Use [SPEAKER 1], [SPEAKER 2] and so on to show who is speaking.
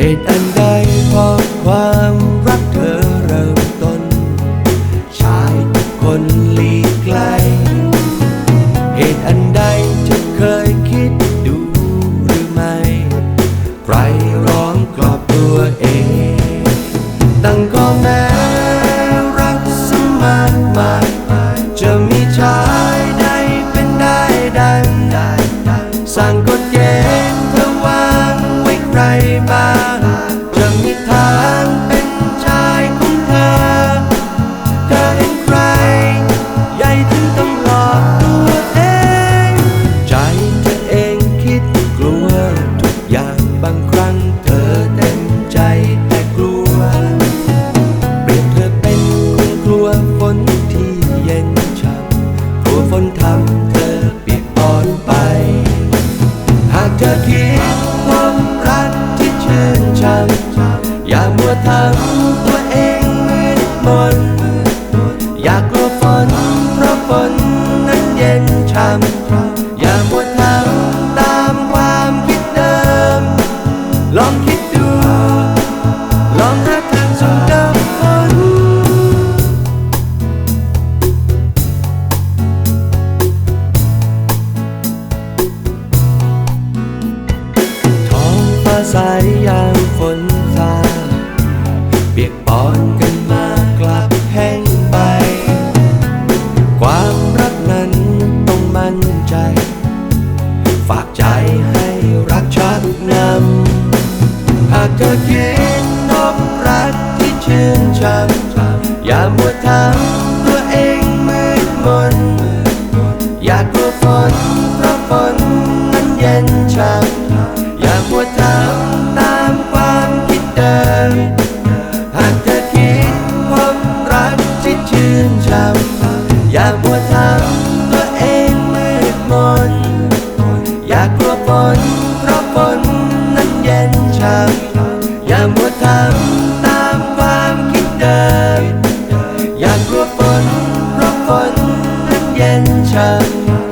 [SPEAKER 1] เหตุอันใดเพราะความรักเธอเริ่มต้น ชายคนหลีกไกล เหตุอันใดจะเคยคิดดูหรือไม่ ใครร้องกรอบตัวเอง ตั้งก็แม้รักสมานมาจะมีชายใดเป็นได้ดังสร้ง ลัวทุกอย่างบางครั้งเธอเต็มใจแต่กลัว เปรียบเธอเป็นกลัวฝนที่เย็นช่ำกลัวฝนทำเธอเปียกปอนไป หากเธอคิดคามรักที่ชื่นช่ำอย่ามัวทำตัวเองมืดมนอย่ากลัวฝนเพราะฝนนั้นเย็นช่ำ ลองคิดดู ลองหาทางสู้กัฝนทองฟ้าใสยามฝนซาเปียกปอนกันมากลับแห้งไป ความรักนั้นต้องมั่นใจ ฝากใจให้รักชักนำ เธอคิดนบรักที่ชื่นชมอย่ามัวทำตัวเองมืดมน อย่ากลัวฝนเพราะฝนนั้นเย็นช่ำอย่ามัวทำตามความคิดเดิมหากเธอคิดพบรักที่ชื่นชมอย่ามัวทำตัวเองมืดมน อย่ากลัวฝนเพราะฝนนั้นเย็นช่ำำตามความคิดเดิมอยากกลัวฝนเพราะฝนนั้นเย็นช่ำ